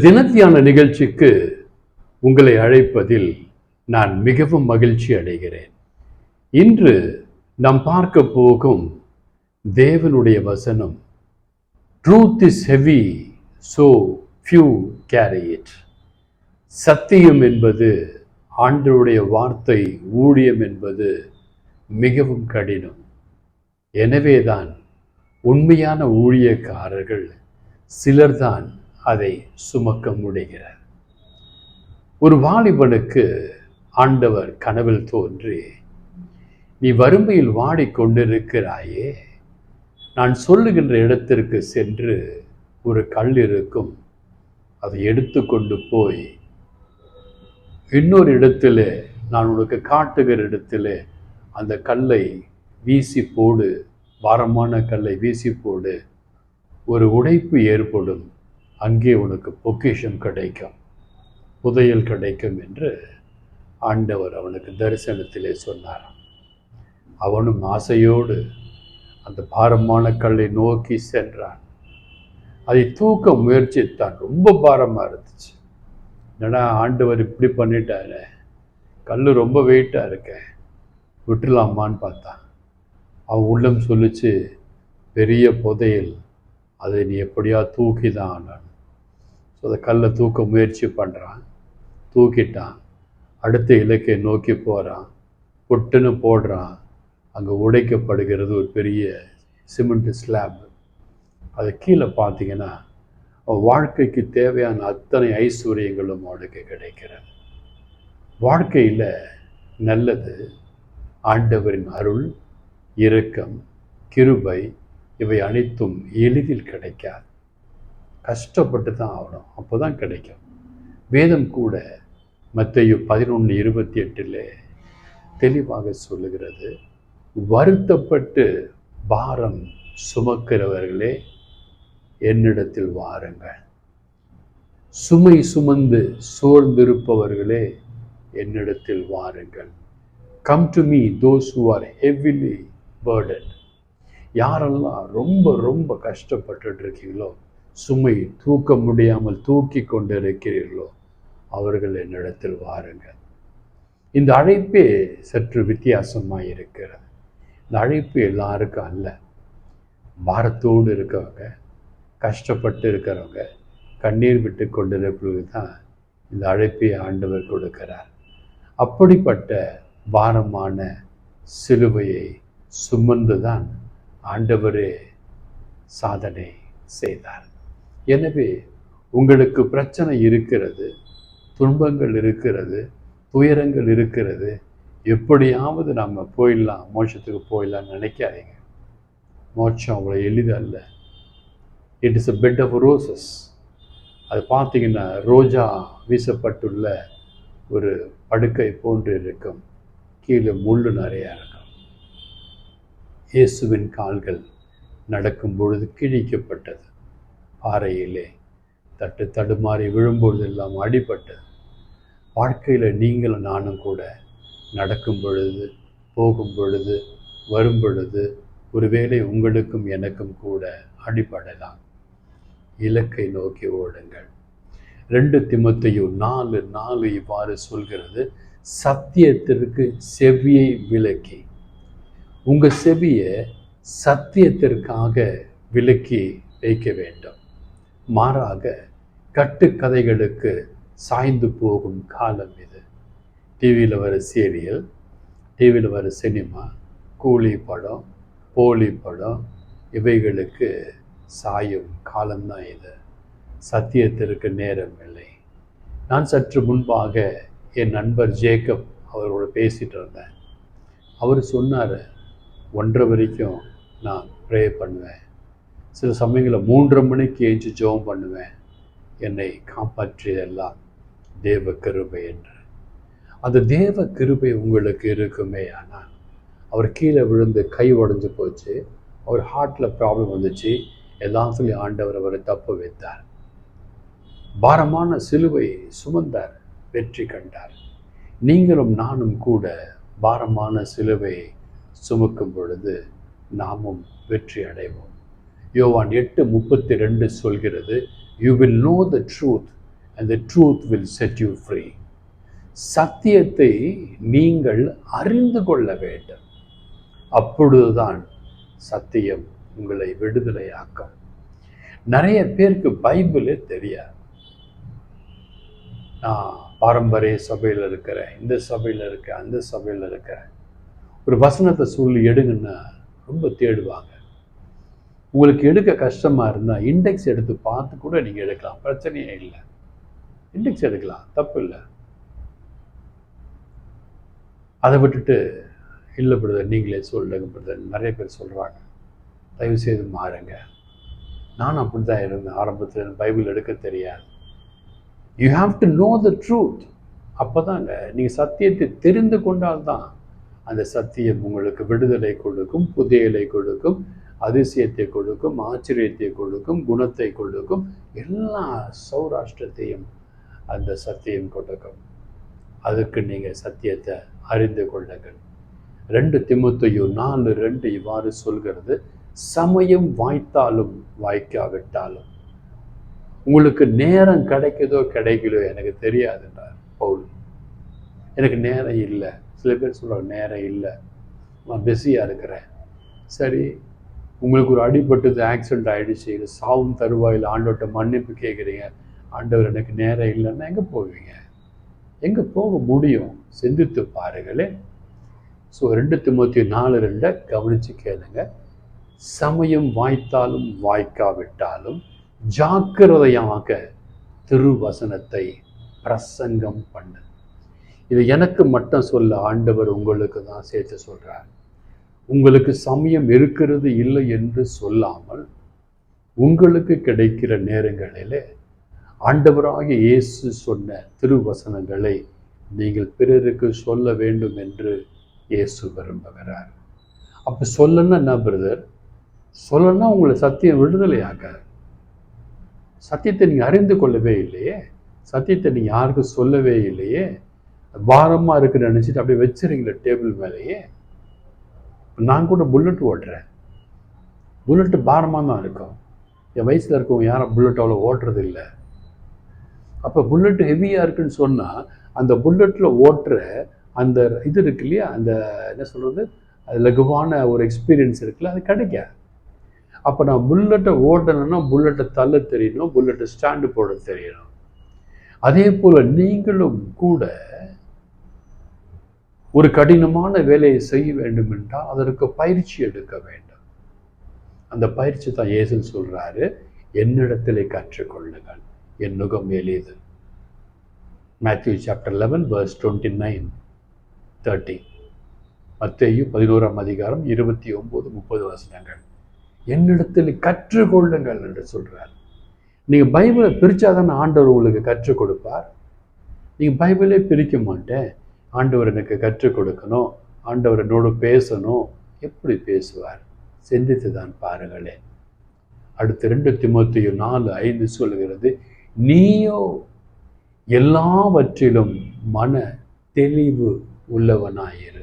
தினத்தியான நிகழ்ச்சிக்கு உங்களை அழைப்பதில் நான் மிகவும் மகிழ்ச்சி அடைகிறேன். இன்று நாம் பார்க்க போகும் தேவனுடைய வசனம் truth is heavy so few carry it சத்தியம் என்பது ஆண்டருடைய வார்த்தை ஊழியம் என்பது மிகவும் கடினம். எனவேதான் உண்மையான ஊழியக்காரர்கள் சிலர்தான் அதை சுமக்க முடிகிறார் ஒரு வாலிபனுக்கு ஆண்டவர் கனவில் தோன்றி நீ வறுமையில் வாடிக்கொண்டிருக்கிறாயே நான் சொல்லுகின்ற இடத்திற்கு சென்று ஒரு கல் இருக்கும் அதை எடுத்துக்கொண்டு போய் இன்னொரு இடத்துல நான் உனக்கு காட்டுகிற இடத்துல அந்த கல்லை வீசி போடு பாரமான கல்லை வீசி போடு ஒரு உடைப்பு ஏற்படும். அங்கே உனக்கு பொக்கிஷம் கிடைக்கும் புதையல் கிடைக்கும் என்று ஆண்டவர் அவனுக்கு தரிசனத்திலே சொன்னார். அவனும் ஆசையோடு அந்த பாரமான கல்லை நோக்கி சென்றான். அதை தூக்க முயற்சித்தான். ரொம்ப பாரமாக இருந்துச்சு. என்னடா ஆண்டவர் இப்படி பண்ணிட்டாரு? கல் ரொம்ப வெயிட்டாக இருக்கேன் விட்டுலாமான்னு பார்த்தான். அவன் உள்ளம் சொல்லிச்சு பெரிய புதையல் அதை நீ எப்படியா தூக்கி தான் ஆனான்? ஸோ அந்த கல்லை தூக்க முயற்சி பண்ணுறான் தூக்கிட்டான். அடுத்த இலக்கை நோக்கி போகிறான் பொட்டுன்னு போடுறான். அங்கே உடைக்கப்படுகிறது ஒரு பெரிய சிமெண்ட் ஸ்லாப். அது கீழே பார்த்தீங்கன்னா அவன் வாழ்க்கைக்கு தேவையான அத்தனை ஐஸ்வர்யங்களும் அவனுக்கு கிடைக்கிறது. வாழ்க்கையில் நல்லது ஆண்டவரின் அருள் இரக்கம் கிருபை இவை அனைத்தும் எளிதில் கிடைக்காது. கஷ்டப்பட்டு தான் ஆகணும். அப்போ தான் கிடைக்கும். வேதம் கூட மத்தையோ பதினொன்று இருபத்தி எட்டில் தெளிவாக சொல்லுகிறது. வருத்தப்பட்டு பாரம் சுமக்கிறவர்களே என்னிடத்தில் வாருங்கள். சுமை சுமந்து சோர்ந்திருப்பவர்களே என்னிடத்தில் வாருங்கள். Come to me those who are heavily burden யாரெல்லாம் ரொம்ப ரொம்ப கஷ்டப்பட்டுட்டு இருக்கீங்களோ சுமை தூக்க முடியாமல் தூக்கி கொண்டிருக்கிறீர்களோ அவர்கள் என்னிடத்தில் வாருங்கள். இந்த அழைப்பே சற்று வித்தியாசமாக இருக்கிறது. இந்த அழைப்பு எல்லாருக்கும் அல்ல. பாரத்தோடு இருக்கவங்க கஷ்டப்பட்டு இருக்கிறவங்க கண்ணீர் விட்டு கொண்டிருப்பவர்கள் தான் இந்த அழைப்பை ஆண்டவர் கொடுக்கிறார். அப்படிப்பட்ட பாரமான சிலுவையை சுமந்து தான் ஆண்டவரே சாதனை செய்தார். எனவே உங்களுக்கு பிரச்சனை இருக்கிறது துன்பங்கள் இருக்கிறது துயரங்கள் இருக்கிறது. எப்படியாவது நம்ம போயிடலாம் மோட்சத்துக்கு போயிடலாம்னு நினைக்காதீங்க. மோட்சம் அவ்வளோ எளிதல்ல it is a bed of roses அது பார்த்தீங்கன்னா ரோஜா வீசப்பட்டுள்ள ஒரு படுக்கை போன்று இருக்கும். கீழே முள் நிறையா இருக்கும். இயேசுவின் கால்கள் நடக்கும் பொழுது கிழிக்கப்பட்டது. பாறையிலே தட்டு தடுமாறி விழும்பொழுதெல்லாம் அடிபட்டது வாழ்க்கையில் நீங்களும் நானும் கூட நடக்கும் பொழுது போகும் பொழுது வரும் பொழுது ஒருவேளை உங்களுக்கும் எனக்கும் கூட அடிபடலாம். இலக்கை நோக்கி ஓடுங்கள். ரெண்டு திமத்தையும் நாலு நாலு இவ்வாறு சொல்கிறது சத்தியத்திற்கு செவியை விலக்கி. உங்கள் செவியை சத்தியத்திற்காக விலக்கி வைக்க வேண்டும். மாறாக கட்டுக்கதைகளுக்கு சாய்ந்து போகும் காலம் இது. டிவியில் வர சீரியல் டிவியில் வர சினிமா கூலி படம் போலி படம் இவைகளுக்கு சாயும் காலம்தான் இது. சத்தியத்திற்கு நேரம் இல்லை. நான் சற்று முன்பாக என் நண்பர் ஜேக்கப் அவரோட பேசிகிட்டு இருந்தேன். அவர் சொன்னார் ஒன்றரை வரைக்கும் நான் ப்ரே பண்ணுவேன். சில சமயங்களில் மூன்றரை மணிக்கு ஏஞ்சி ஜெபம் பண்ணுவேன். என்னை காப்பாற்றியதெல்லாம் தேவ கிருபை என்று. அந்த தேவ கிருபை உங்களுக்கு இருக்குமே ஆனால் அவர் கீழே விழுந்து கை உடஞ்சி போச்சு. அவர் ஹார்ட்டில் ப்ராப்ளம் வந்துச்சு. எல்லாம் சொல்லி ஆண்டவர் அவரை தப்பு வைத்தார். பாரமான சிலுவை சுமந்தார். வெற்றி கண்டார். நீங்களும் நானும் கூட பாரமான சிலுவை சுமக்கும் பொழுது நாமும் வெற்றி அடைவோம். யோவான் எட்டு முப்பத்தி ரெண்டு சொல்கிறது you will know the truth and the truth will set you free சத்தியத்தை நீங்கள் அறிந்து கொள்ள வேண்டும். அப்பொழுதுதான் சத்தியம் உங்களை விடுதலையாக்கும். நிறைய பேருக்கு பைபிளே தெரியாது. நான் பாரம்பரிய சபையில் இருக்கிறேன் இந்த சபையில் இருக்கிறேன் அந்த சபையில் இருக்கிறேன் ஒரு வசனத்தை சொல்லி எடுங்கன்னா ரொம்ப தேடுவாங்க. உங்களுக்கு எடுக்க கஷ்டமாக இருந்தால் இண்டெக்ஸ் எடுத்து பார்த்து கூட நீங்கள் எடுக்கலாம். பிரச்சனையே இல்லை. இண்டெக்ஸ் எடுக்கலாம். தப்பு இல்லை. அதை விட்டுட்டு இல்லை பிரதர் நீங்களே சொல்லுங்க பிரதர் நிறைய பேர் சொல்கிறாங்க தயவு செய்து மாறுங்க. நானும் அப்படி தான் இருந்தேன். ஆரம்பத்தில் எனக்கு பைபிள் எடுக்க தெரியாது. You have to know the truth அப்போ தாங்க நீங்கள் சத்தியத்தை தெரிந்து கொண்டால்தான் அந்த சத்தியம் உங்களுக்கு விடுதலை கொடுக்கும் புதையலை கொடுக்கும் அதிசயத்தை கொடுக்கும் ஆச்சரியத்தை கொடுக்கும் குணத்தை கொடுக்கும் எல்லா சௌராஷ்டிரத்தையும் அந்த சத்தியம் கொடுக்கும். அதுக்கு நீங்கள் சத்தியத்தை அறிந்து கொள்ளுங்கள். ரெண்டு திமுத்தையும் நாலு ரெண்டு இவ்வாறு சொல்கிறது சமயம் வாய்த்தாலும் வாய்க்காவிட்டாலும். உங்களுக்கு நேரம் கிடைக்குதோ கிடைக்கலோ எனக்கு தெரியாதுன்றார் பவுல். எனக்கு நேரம் இல்லை. சில பேர் சொல்கிறாங்க நேரம் இல்லை. நான் பிஸியாக இருக்கிறேன். சரி உங்களுக்கு ஒரு அடிபட்டது ஆக்சிடென்ட் ஆகிடுச்சு இது சாவும் தருவாயில் ஆண்டோட்ட மன்னிப்பு கேட்குறீங்க. ஆண்டவர் எனக்கு நேரம் இல்லைன்னா எங்கே போவீங்க? எங்கே போக முடியும்? சிந்தித்து பாருங்களே. ஸோ ரெண்டு திமுத்தி நாலு ரெண்டை கவனித்து கேளுங்க. சமயம் வாய்த்தாலும் வாய்க்காவிட்டாலும் ஜாக்கிரதையாக திருவசனத்தை பிரசங்கம் பண்ணு. இது எனக்கு மட்டும் சொல்ல ஆண்டவர் உங்களுக்கு தான் சேர்த்து சொல்கிறார் உங்களுக்கு சமயம் இருக்கிறது இல்லை என்று சொல்லாமல் உங்களுக்கு கிடைக்கிற நேரங்களிலே ஆண்டவராக இயேசு சொன்ன திருவசனங்களை நீங்கள் பிறருக்கு சொல்ல வேண்டும் என்று இயேசு விரும்புகிறார். அப்போ சொல்லணும்னா என்ன பிரதர்? சொல்லணும்னா உங்களை சத்தியம் விடுதலையாக. சத்தியத்தை நீங்கள் அறிந்து கொள்ளவே இல்லையே. சத்தியத்தை நீங்கள் யாருக்கும் சொல்லவே இல்லையே. பாரமாக இருக்குன்னு நினச்சிட்டு அப்படியே வச்சுருங்களே டேபிள் மேலேயே. நான் கூட புல்லட் ஓட்டுறேன். புல்லட்டு பாரமாக தான் இருக்கும். என் வயசில் இருக்கவங்க யாரும் புல்லட் அவ்வளோ ஓட்டுறது இல்லை அப்போ புல்லட்டு ஹெவியாக இருக்குன்னு சொன்னால் அந்த புல்லட்டில் ஓட்டுற அந்த இது இருக்கு இல்லையா? அந்த என்ன சொல்கிறது அது லகுவான ஒரு எக்ஸ்பீரியன்ஸ் இருக்குல்ல அது கிடைக்காது. அப்போ நான் புல்லட்டை ஓட்டணும்னா புல்லட்டை தள்ள தெரியணும் புல்லட்டை ஸ்டாண்டு போட தெரியணும். அதே போல் நீங்களும் கூட ஒரு கடினமான வேலையை செய்ய வேண்டும் என்றால் அதற்கு பயிற்சி எடுக்க வேண்டும். அந்த பயிற்சி தான் இயேசு சொல்கிறாரு என்னிடத்திலே கற்றுக்கொள்ளுங்கள். என் நுகம் எளிது. Matthew chapter eleven verse twenty nine thirty மத்தேயும் பதினோராம் அதிகாரம் இருபத்தி ஒம்பது முப்பது வசனங்கள். என்னிடத்தில் கற்றுக்கொள்ளுங்கள் என்று சொல்கிறார் நீங்கள் பைபிளை பிரித்தாதானே ஆண்டவர் உங்களுக்கு கற்றுக் கொடுப்பார்? நீங்கள் பைபிளே பிரிக்க மாட்டேன். ஆண்டவர் எனக்கு கற்றுக் கொடுக்கணும். ஆண்டவர் என்னோடு பேசணும். எப்படி பேசுவார்? சிந்தித்து தான் பாருங்களேன். அடுத்து ரெண்டு திமுத்தையும் நாலு ஐந்து சொல்கிறது நீயோ எல்லாவற்றிலும் மன தெளிவு உள்ளவனாயிரு.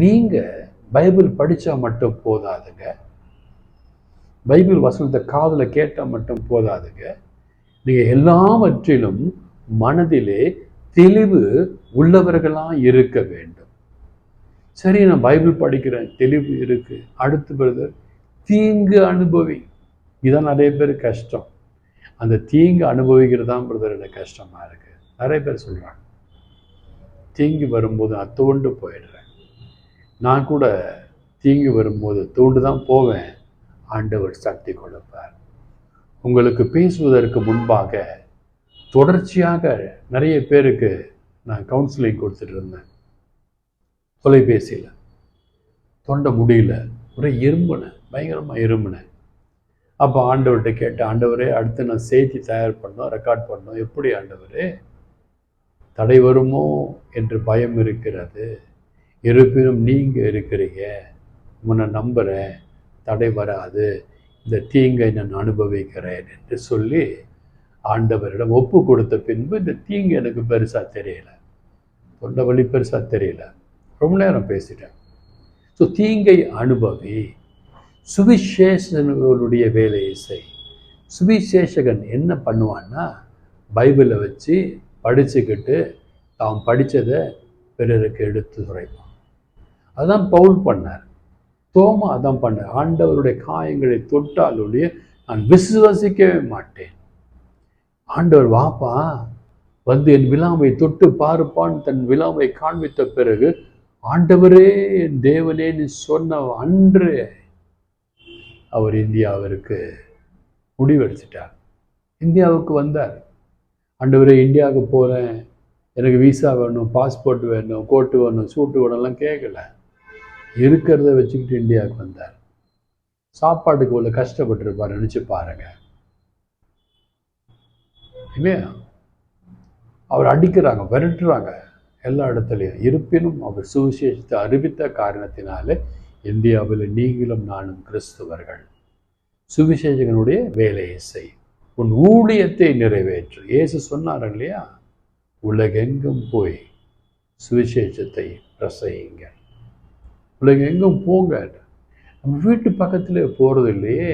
நீங்கள் பைபிள் படித்தா மட்டும் போதாதுங்க. பைபிள் வசனத்தை காதில் கேட்டால் மட்டும் போதாதுங்க. நீங்கள் எல்லாவற்றிலும் மனதிலே தெளிவு உள்ளவர்களாக இருக்க வேண்டும். சரி நான் பைபிள் படிக்கிறேன் தெளிவு இருக்கு. அடுத்து பிரதர் தீங்கு அனுபவி. இதுதான் நிறைய பேர் கஷ்டம். அந்த தீங்கு அனுபவிக்கிறது தான் பிரதர் எனக்கு கஷ்டமாக இருக்குது நிறைய பேர் சொல்கிறாங்க தீங்கு வரும்போது நான் தோண்டு போயிடுறேன். நான் கூட தீங்கு வரும்போது தோண்டு தான் போவேன். ஆண்டவர் சக்தி கொடுப்பார். உங்களுக்கு பேசுவதற்கு முன்பாக தொடர்ச்சியாக நிறைய பேருக்கு நான் கவுன்சிலிங் கொடுத்துட்டு இருந்தேன் தொலைபேசியில். தொண்டை முடியல. ஒரே இரும்பினேன் பயங்கரமாக இரும்பினேன் அப்போ ஆண்டவர்கிட்ட கேட்டேன் ஆண்டவரே அடுத்து நான் செய்தி தயார் பண்ணோம் ரெக்கார்ட் பண்ணோம். எப்படி ஆண்டவரே? தடை வருமோ? என்று பயம் இருக்கிறது. இருப்பினும் நீங்கள் இருக்கிறீங்க. உன்னை நம்புகிறேன் தடை வராது. இந்த தீங்கை நான் அனுபவிக்கிறேன் என்று சொல்லி ஆண்டவரிடம் ஒப்பு கொடுத்த பின்பு இந்த தீங்கு எனக்கு பெருசாக தெரியல. தொண்டை வலி பெருசாக தெரியல. ரொம்ப நேரம் பேசிட்டேன். ஸோ தீங்கை அனுபவி சுவிசேஷனுடைய வேலையை செய். சுவிசேஷகன் என்ன பண்ணுவான்னா பைபிளை வச்சு படிச்சுக்கிட்டு தாம் படித்ததை பிறருக்கு எடுத்து துரைப்பான். அதான் பவுல் பண்ணார். தோமா அதான் பண்ணார். ஆண்டவருடைய காயங்களை தொட்டால் ஒழிய நான் விசுவசிக்கவே மாட்டேன். ஆண்டவர் வாப்பா வந்து என் விழாவை தொட்டு பாருப்பான் தன் விழாவை காண்பித்த பிறகு ஆண்டவரே என் தேவனே நீ சொன்ன அன்று அவர் இந்தியாவிற்கு முடிவெடுத்துட்டார். இந்தியாவுக்கு வந்தார். ஆண்டவரே இந்தியாவுக்கு போகிறேன் எனக்கு விசா வேணும் பாஸ்போர்ட் வேணும் கோட்டு வேணும் சூட்டு வேணும்லாம் கேட்கல. இருக்கிறத வச்சுக்கிட்டு இந்தியாவுக்கு வந்தார். சாப்பாட்டுக்கு உள்ள கஷ்டப்பட்டுருப்பார் நினச்சி பாருங்கள் இல்லையா அவர் அடிக்கிறாங்க விரட்டுறாங்க எல்லா இடத்துலையும். இருப்பினும் அவர் சுவிசேஷத்தை அறிவித்த காரணத்தினாலே இந்தியாவில் நீங்களும் நானும் கிறிஸ்தவர்கள். சுவிசேஷகனுடைய வேலையை செய். உன் ஊழியத்தை நிறைவேற்று. இயேசு சொன்னார் இல்லையா? உலகெங்கும் போய் சுவிசேஷத்தை பிரசையுங்க உலகெங்கும் போங்க. நம்ம வீட்டு பக்கத்தில் போகிறது இல்லையே.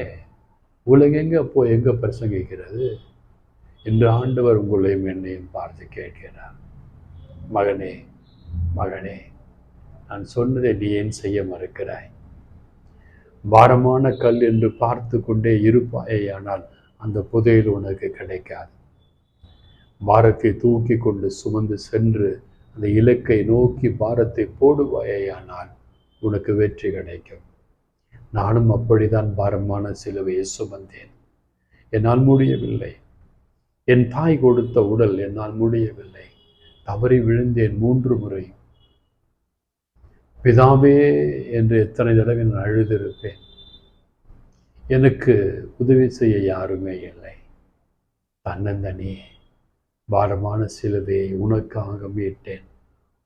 உலகெங்க போய் எங்கே பிரசங்கிக்கிறது? இந்த ஆண்டவர் உங்களையும் என்னையும் பார்த்து கேட்கிறார். மகனே மகனே நான் சொன்னதை நீ ஏன் செய்ய மறுக்கிறாய்? பாரமான கல் என்று பார்த்து கொண்டே இருப்பாயே ஆனால் அந்த புதையல் உனக்கு கிடைக்காது. பாரத்தை தூக்கி கொண்டு சுமந்து சென்று அந்த இலக்கை நோக்கி பாரத்தை போடுவாயேயானால் உனக்கு வெற்றி கிடைக்கும். நானும் அப்படிதான் பாரமான சிலுவையை சுமந்தேன். என்னால் முடியவில்லை. என் தாய் கொடுத்த உடல் என்னால் முடியவில்லை. தவறி விழுந்தேன் மூன்று முறை. பிதாவே என்று எத்தனை தடவை நான் அழுதிருப்பேன். எனக்கு உதவி செய்ய யாருமே இல்லை. தன்னந்தனியே பாரமான சிலுவையை உனக்காக மீட்டேன்.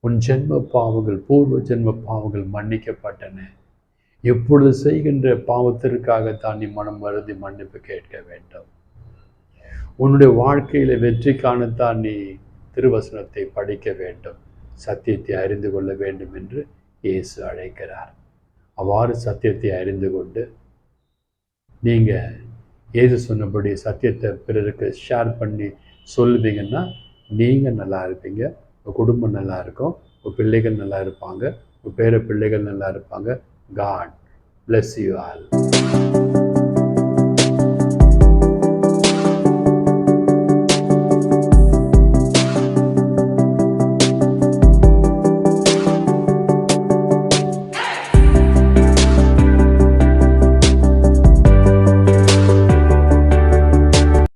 உன் ஜென்ம பாவங்கள் பூர்வ ஜென்ம பாவங்கள் மன்னிக்கப்பட்டன. எப்பொழுது செய்கின்ற பாவத்திற்காகத்தான் நீ மனம் வருந்தி மன்னிப்பு கேட்க வேண்டும். உன்னுடைய வாழ்க்கையில் வெற்றி காணத்தான் நீ திருவசனத்தை படிக்க வேண்டும் சத்தியத்தை அறிந்து கொள்ள வேண்டும் என்று இயேசு அழைக்கிறார். அவ்வாறு சத்தியத்தை அறிந்து கொண்டு நீங்கள் இயேசு சொன்னபடி சத்தியத்தை பிறருக்கு ஷேர் பண்ணி சொல்லுவீங்கன்னா நீங்கள் நல்லா இருப்பீங்க உங்கள் குடும்பம் நல்லா இருக்கும் உங்கள் பிள்ளைகள் நல்லா இருப்பாங்க உங்கள் பேர பிள்ளைகள் நல்லா இருப்பாங்க. God bless you all